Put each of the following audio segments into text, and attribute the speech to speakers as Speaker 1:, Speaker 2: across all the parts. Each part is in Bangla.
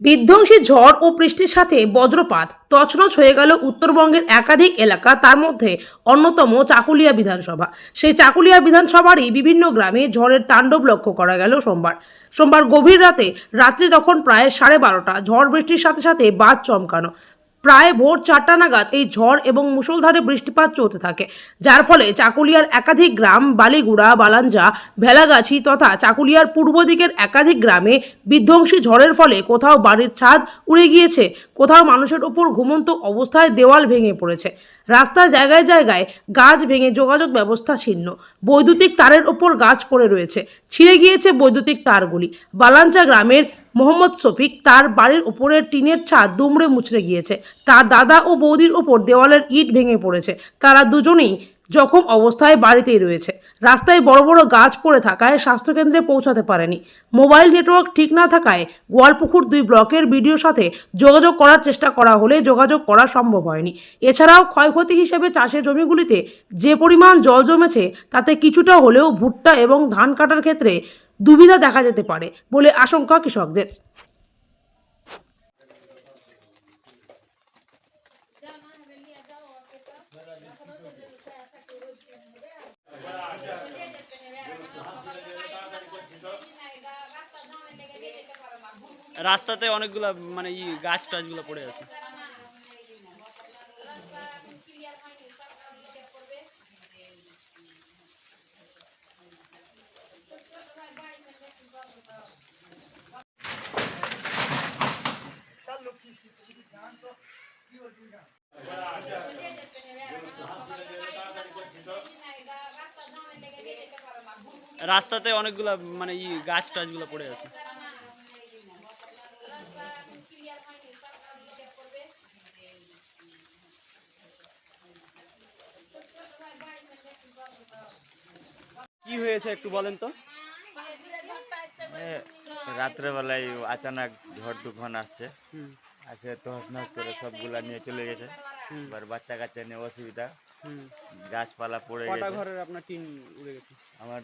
Speaker 1: বিধ্বংসী ঝড় ও বৃষ্টির সাথে বজ্রপাত তছনছ হয়ে গেল উত্তরবঙ্গের একাধিক এলাকা, তার মধ্যে অন্যতম চাকুলিয়া বিধানসভা। সেই চাকুলিয়া বিধানসভারই বিভিন্ন গ্রামে ঝড়ের তাণ্ডব লক্ষ্য করা গেল সোমবার। সোমবার গভীর রাতে রাত্রি তখন প্রায় সাড়ে বারোটা, ঝড় বৃষ্টির সাথে সাথে বাদ চমকানো। প্রায় ভোর চারটা নাগাদ এই ঝড় এবং মুষলধারে বৃষ্টিপাত চলতে থাকে। যার ফলে চাকুলিয়ার একাধিক গ্রাম বালিগুড়া বালাঞ্জা ভেলাগাছি তথা চাকুলিয়ার পূর্ব দিকের একাধিক গ্রামে বিধ্বংসী ঝড়ের ফলে কোথাও বাড়ির ছাদ উড়ে গিয়েছে, কোথাও মানুষের ওপর ঘুমন্ত অবস্থায় দেওয়াল ভেঙে পড়েছে। রাস্তার জায়গায় জায়গায় গাছ ভেঙে যোগাযোগ ব্যবস্থা ছিন্ন। বৈদ্যুতিক তারের ওপর গাছ পড়ে রয়েছে। ছিঁড়ে গিয়েছে বৈদ্যুতিক তারগুলি। বালাঞ্চা গ্রামের মোহাম্মদ শফিক তার বাড়ির উপরের টিনের ছাদ দুমড়ে মুচড়ে গিয়েছে। তার দাদা ও বৌদির ওপর দেওয়ালের ইট ভেঙে পড়েছে। তারা দুজনেই জখম অবস্থায় বাড়িতেই রয়েছে। রাস্তায় বড় বড় গাছ পড়ে থাকায় স্বাস্থ্যকেন্দ্রে পৌঁছাতে পারেনি। মোবাইল নেটওয়ার্ক ঠিক না থাকায় গোয়ালপুকুর দুই ব্লকের বিডিওর সাথে যোগাযোগ করার চেষ্টা করা হলে যোগাযোগ করা সম্ভব হয়নি। এছাড়াও ক্ষয়ক্ষতি হিসেবে চাষের জমিগুলিতে যে পরিমাণ জল জমেছে, তাতে কিছুটা হলেও ভুট্টা এবং ধান কাটার ক্ষেত্রে দুবিধা দেখা যেতে পারে বলে আশঙ্কা কৃষকদের।
Speaker 2: রাস্তাতে অনেকগুলা মানে ই গাছ টাছগুলো পড়ে আছে। রাস্তাতে অনেকগুলা মানে ই গাছ টাছগুলো পড়ে আছে। কি হয়েছে একটু বলেন তো?
Speaker 3: রাত্রেবেলায় আচানক ঝড় তুফান আসছে আসে তহস নহস করে সবগুলা নিয়ে চলে গেছে। এবার বাচ্চা কাচ্চা নিয়ে অসুবিধা।
Speaker 2: হুম।
Speaker 3: গাছপালা পড়ে গেছে।
Speaker 2: ঘরের আপনার টিন উড়ে গেছে?
Speaker 3: আমার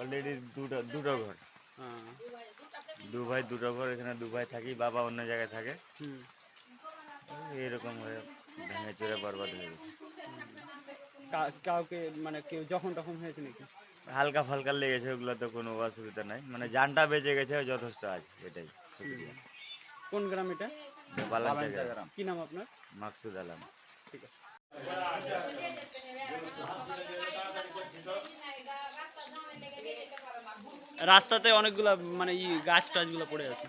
Speaker 3: অলরেডি দুটো দুটো ঘর।
Speaker 2: হ্যাঁ।
Speaker 3: দু ভাই দুটো ঘর এখানে দু ভাই থাকি বাবা অন্য জায়গায় থাকে। এরকম হয়ে ভেঙে চড়ে বরবাদ হয়ে গেছে।
Speaker 2: কাউকে মানে কেউ যখন তখন হয়েছে নাকি?
Speaker 3: হালকা ফালকা লেগেছে ওগুলো তো কোনো অসুবিধা নাই। মানে জানটা বেঁচে গেছে যথেষ্ট আছে এটাই।
Speaker 2: কোন গ্রাম এটা? কি নাম আপনার?
Speaker 3: মাকসুদ আলম।
Speaker 2: ঠিক আছে। রাস্তাতে অনেকগুলা মানে ই গাছগুলো পড়ে আছে।